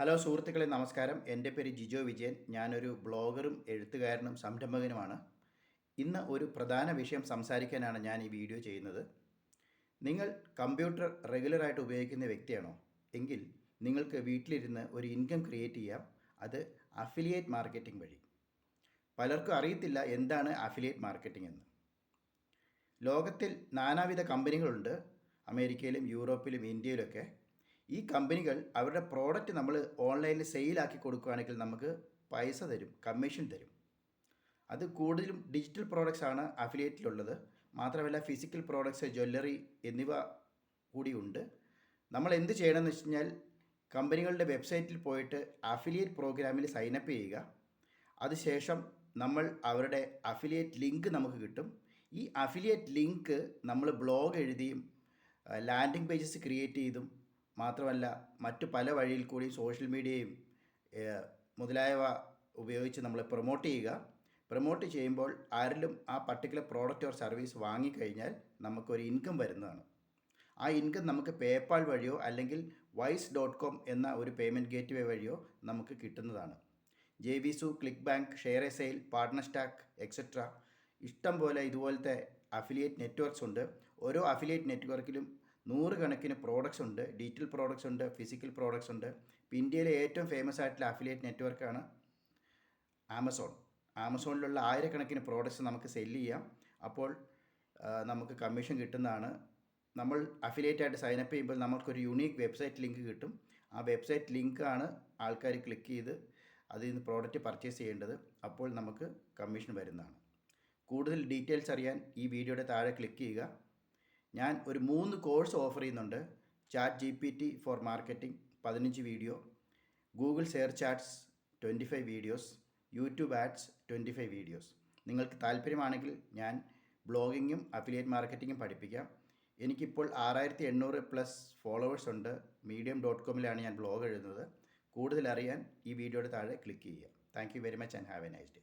Hello സുഹൃത്തുക്കളെ നമസ്കാരം. എന്റെ പേര് ജിജോ വിജയൻ. ഞാനൊരു ബ്ലോഗറും എഴുത്തുകാരനും സംരംഭകനുമാണ്. ഇന്ന് ഒരു പ്രധാന വിഷയം സംസാരിക്കാനാണ് ഞാൻ ഈ വീഡിയോ ചെയ്യുന്നത്. നിങ്ങൾ കമ്പ്യൂട്ടർ റെഗുലറായിട്ട് ഉപയോഗിക്കുന്ന വ്യക്തിയാണോ? എങ്കിൽ നിങ്ങൾക്ക് വീട്ടിലിരുന്ന് ഒരു ഇൻകം ക്രിയേറ്റ് ചെയ്യാം. അത് അഫിലിയേറ്റ് മാർക്കറ്റിംഗ് വഴി. പലർക്കും അറിയത്തില്ല എന്താണ് അഫിലിയേറ്റ് മാർക്കറ്റിംഗ് എന്ന്. ലോകത്തിൽ നാനാവിധ കമ്പനികളുണ്ട്. അമേരിക്കയിലും യൂറോപ്പിലും ഇന്ത്യയിലൊക്കെ. ഈ കമ്പനികൾ അവരുടെ പ്രോഡക്റ്റ് നമ്മൾ ഓൺലൈനിൽ സെയിലാക്കി കൊടുക്കുകയാണെങ്കിൽ നമുക്ക് പൈസ തരും കമ്മീഷൻ തരും. അത് കൂടുതലും ഡിജിറ്റൽ പ്രോഡക്റ്റ്സ് ആണ് അഫിലിയേറ്റിലുള്ളത് മാത്രമല്ല ഫിസിക്കൽ പ്രോഡക്റ്റ്സ് ജ്വല്ലറി എന്നിവ കൂടിയുണ്ട് നമ്മൾ എന്ത് ചെയ്യണമെന്ന് വെച്ച് കഴിഞ്ഞാൽ കമ്പനികളുടെ വെബ്സൈറ്റിൽ പോയിട്ട് അഫിലിയേറ്റ് പ്രോഗ്രാമിൽ സൈനപ്പ് ചെയ്യുക. അതിനുശേഷം നമ്മൾ അവരുടെ അഫിലിയേറ്റ് ലിങ്ക് നമുക്ക് കിട്ടും. ഈ അഫിലിയേറ്റ് ലിങ്ക് നമ്മൾ ബ്ലോഗ് എഴുതിയും ലാൻഡിംഗ് പേജസ് ക്രിയേറ്റ് ചെയ്തും മാത്രമല്ല മറ്റു പല വഴിയിൽ കൂടി സോഷ്യൽ മീഡിയയും മുതലായവ ഉപയോഗിച്ച് നമ്മൾ പ്രൊമോട്ട് ചെയ്യുക. പ്രൊമോട്ട് ചെയ്യുമ്പോൾ ആരിലും ആ പർട്ടിക്കുലർ പ്രോഡക്റ്റ് ഓർ സർവീസ് വാങ്ങിക്കഴിഞ്ഞാൽ നമുക്കൊരു ഇൻകം വരുന്നതാണ്. ആ ഇൻകം നമുക്ക് പേപ്പാൾ വഴിയോ അല്ലെങ്കിൽ വൈസ് ഡോട്ട് കോം എന്ന ഒരു പേയ്മെന്റ് ഗേറ്റ് വേ വഴിയോ നമുക്ക് കിട്ടുന്നതാണ്. J V zoo ClickBank ShareASale PartnerStack etcetera ഇഷ്ടം പോലെ ഇതുപോലത്തെ അഫിലിയേറ്റ് നെറ്റ്വർക്ക്സ് ഉണ്ട്. ഓരോ അഫിലിയേറ്റ് നെറ്റ്വർക്കിലും നൂറുകണക്കിന് പ്രോഡക്റ്റ്സ് ഉണ്ട്. ഡിജിറ്റൽ പ്രോഡക്ട്സ് ഉണ്ട് ഫിസിക്കൽ പ്രോഡക്റ്റ്സ് ഉണ്ട്. ഇപ്പം ഇന്ത്യയിലെ ഏറ്റവും ഫേമസ് ആയിട്ടുള്ള അഫിലിയേറ്റ് നെറ്റ്വർക്കാണ് ആമസോൺ ആമസോണിലുള്ള ആയിരക്കണക്കിന് പ്രോഡക്റ്റ്സ് നമുക്ക് സെല്ല് ചെയ്യാം. അപ്പോൾ നമുക്ക് കമ്മീഷൻ കിട്ടുന്നതാണ്. നമ്മൾ അഫിലിയേറ്റ് ആയിട്ട് സൈനപ്പ് ചെയ്യുമ്പോൾ നമുക്കൊരു യുണീക്ക് വെബ്സൈറ്റ് ലിങ്ക് കിട്ടും. ആ വെബ്സൈറ്റ് ലിങ്കാണ് ആൾക്കാർ ക്ലിക്ക് ചെയ്ത് അതിൽ നിന്ന് പ്രോഡക്റ്റ് പർച്ചേസ് ചെയ്യേണ്ടത്. അപ്പോൾ നമുക്ക് കമ്മീഷൻ വരുന്നതാണ്. കൂടുതൽ ഡീറ്റെയിൽസ് അറിയാൻ ഈ വീഡിയോയുടെ താഴെ ക്ലിക്ക് ചെയ്യുക. ഞാൻ ഒരു മൂന്ന് കോഴ്സ് ഓഫർ ചെയ്യുന്നുണ്ട്. ChatGPT for marketing പതിനഞ്ച് വീഡിയോ ഗൂഗിൾ സെയർ chats twenty five videos YouTube ads twenty five videos. നിങ്ങൾക്ക് താല്പര്യമാണെങ്കിൽ ഞാൻ ബ്ലോഗിങ്ങും അഫിലിയേറ്റ് മാർക്കറ്റിങ്ങും പഠിപ്പിക്കാം. എനിക്കിപ്പോൾ ആറായിരത്തി എണ്ണൂറ് പ്ലസ് ഫോളോവേഴ്സ് ഉണ്ട്. മീഡിയം ഡോട്ട് കോമിലാണ് ഞാൻ ബ്ലോഗ് എഴുതുന്നത്. കൂടുതലറിയാൻ ഈ വീഡിയോയുടെ താഴെ ക്ലിക്ക് ചെയ്യുക. Thank you very much and have a nice day.